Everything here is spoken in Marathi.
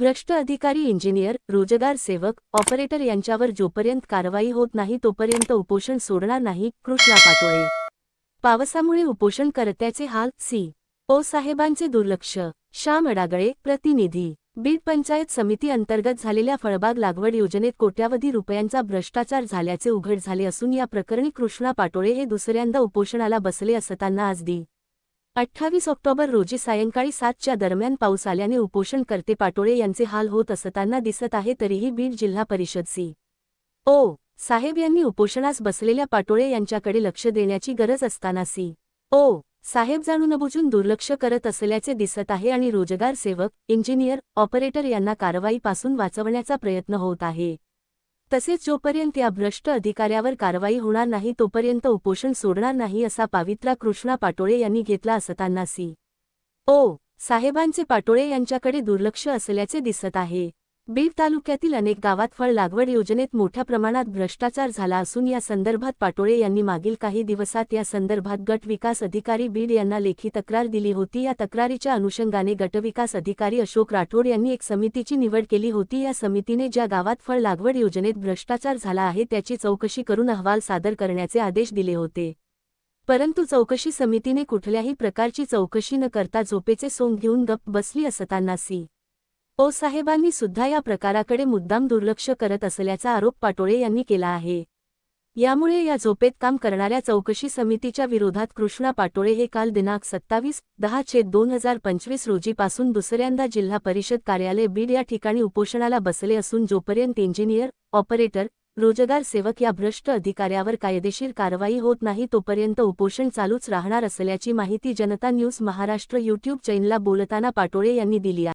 भ्रष्ट अधिकारी इंजिनियर रोजगार सेवक ऑपरेटर यांच्यावर जोपर्यंत कारवाई होत नाही तोपर्यंत उपोषण सोडणार नाही कृष्णा पाटोळे. पावसामुळे उपोषणकर्त्याचे हाल सी. ओ. साहेबांचे दुर्लक्ष. श्याम अडागळे प्रतिनिधी. बीड पंचायत समिती अंतर्गत झालेल्या फळबाग लागवड योजनेत कोट्यावधी रुपयांचा भ्रष्टाचार झाल्याचे उघड झाले असून या प्रकरणी कृष्णा पाटोळे हे दुसऱ्यांदा उपोषणाला बसले असताना आज दी अठ्ठावीस ऑक्टोबर रोजी सायंकाळी सातच्या दरम्यान पाऊस आल्याने उपोषणकर्ते पाटोळे यांचे हाल होत असताना दिसत आहे तरीही बीड जिल्हा परिषद सी. ओ. साहेब यांनी उपोषणास बसलेल्या पाटोळे यांच्याकडे लक्ष देण्याची गरज असताना सी. ओ. साहेब जाणूनबुजून दुर्लक्ष करत असल्याचे दिसत आहे आणि रोजगार सेवक इंजिनियर ऑपरेटर यांना कारवाईपासून वाचवण्याचा प्रयत्न होत आहे. तसेच जोपर्यंत या भ्रष्ट अधिकाऱ्यावर कारवाई होणार नाही तोपर्यंत उपोषण सोडणार नाही असा पावित्रा कृष्णा पाटोळे यांनी घेतला असताना सी ओ साहेबांचे पाटोळे यांच्याकडे दुर्लक्ष असल्याचे दिसत आहे. बीड तालुक्यातील अनेक गावात फळ लागवड योजनेत मोठ्या प्रमाणात भ्रष्टाचार झाला असून या संदर्भात पाटोळे यांनी मागील काही दिवसात या संदर्भात गट विकास अधिकारी बीड यांना लेखी तक्रार दिली होती. या तक्रारीच्या अनुषंगाने गटविकास अधिकारी अशोक राठोड यांनी एक समितीची निवड केली होती. या समितीने ज्या गावात फळ लागवड योजनेत भ्रष्टाचार झाला आहे त्याची चौकशी करून अहवाल सादर करण्याचे आदेश दिले होते. परंतु चौकशी समितीने कुठल्याही प्रकारची चौकशी न करता झोपेचे सोंग घेऊन गप्प बसली असताना सी ओ सुद्धा या प्रकाराकडे मुद्दाम दुर्लक्ष करत असल्याचा आरोप पाटोळे यांनी केला आहे. यामुळे या झोपेत काम करणाऱ्या चौकशी समितीच्या विरोधात कृष्णा पाटोळे हे काल दिनांक सत्तावीस दहा छेद दोन हजार पंचवीस रोजीपासून दुसऱ्यांदा जिल्हा परिषद कार्यालय बीड या ठिकाणी उपोषणाला बसले असून जोपर्यंत इंजिनियर ऑपरेटर रोजगार सेवक या भ्रष्ट अधिकाऱ्यावर कायदेशीर कारवाई होत नाही तोपर्यंत उपोषण चालूच राहणार असल्याची माहिती जनता न्यूज महाराष्ट्र यूट्यूब चॅनलला बोलताना पाटोळे यांनी दिली आहे.